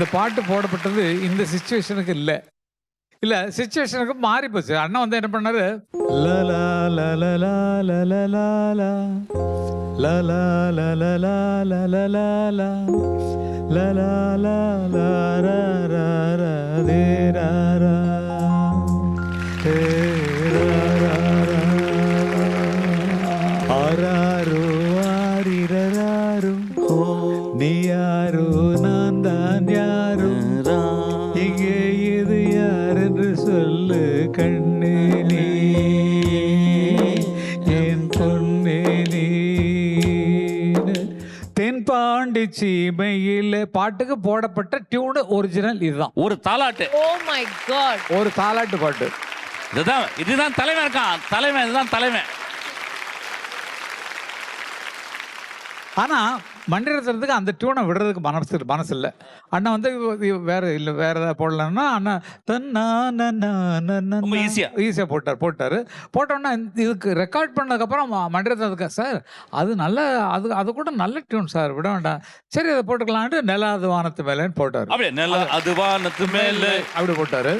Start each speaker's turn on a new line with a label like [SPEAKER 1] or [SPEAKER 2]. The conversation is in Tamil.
[SPEAKER 1] இந்த பாட்டு போடப்பட்டது இந்த சுச்சுவேஷனுக்கு இல்லை இல்ல சுச்சுவேஷனுக்கு மாறி போச்சு அண்ணன் வந்து என்ன பண்ணாரு லலா லலலா லலலா லா. லலா லலலா சொல்லு கண்ணே நீ. என் பொன்னே நீ. தென்பாண்டி சீமையில் பாட்டுக்கு போடப்பட்ட டியூனு ஒரிஜினல் இதுதான்.
[SPEAKER 2] ஒரு தாலாட்டு.
[SPEAKER 3] ஓ மை காட்
[SPEAKER 1] ஒரு தாலாட்டு பாட்டு.
[SPEAKER 2] இதுதான் இதுதான் தலைவன் இருக்கான். தலைவன் இதுதான் தலைவன்.
[SPEAKER 1] ஆனா மண்டிரத்துறதுக்கு அந்த டியூனை விடுறதுக்கு மனசு மனசு இல்லை. அண்ணா வந்து வேற இல்லை வேற ஏதாவது போடலன்னா அண்ணா தன்னா
[SPEAKER 2] ரொம்ப easy-ஆ.
[SPEAKER 1] ஈஸியாக போட்டார் போட்டார். போட்டோன்னா இதுக்கு ரெக்கார்ட் பண்ணதுக்கப்புறம் மண்டிரத்துறதுக்கு சார் அது நல்ல அது அது கூட நல்ல டியூன் சார் விட வேண்டாம். சரி அதை போட்டுக்கலான்ட்டு நிலாது வானத்து மேலேன்னு போட்டார்.
[SPEAKER 2] அப்படியே? நல்ல அது வானத்து மேல
[SPEAKER 1] அப்படி போட்டாரு.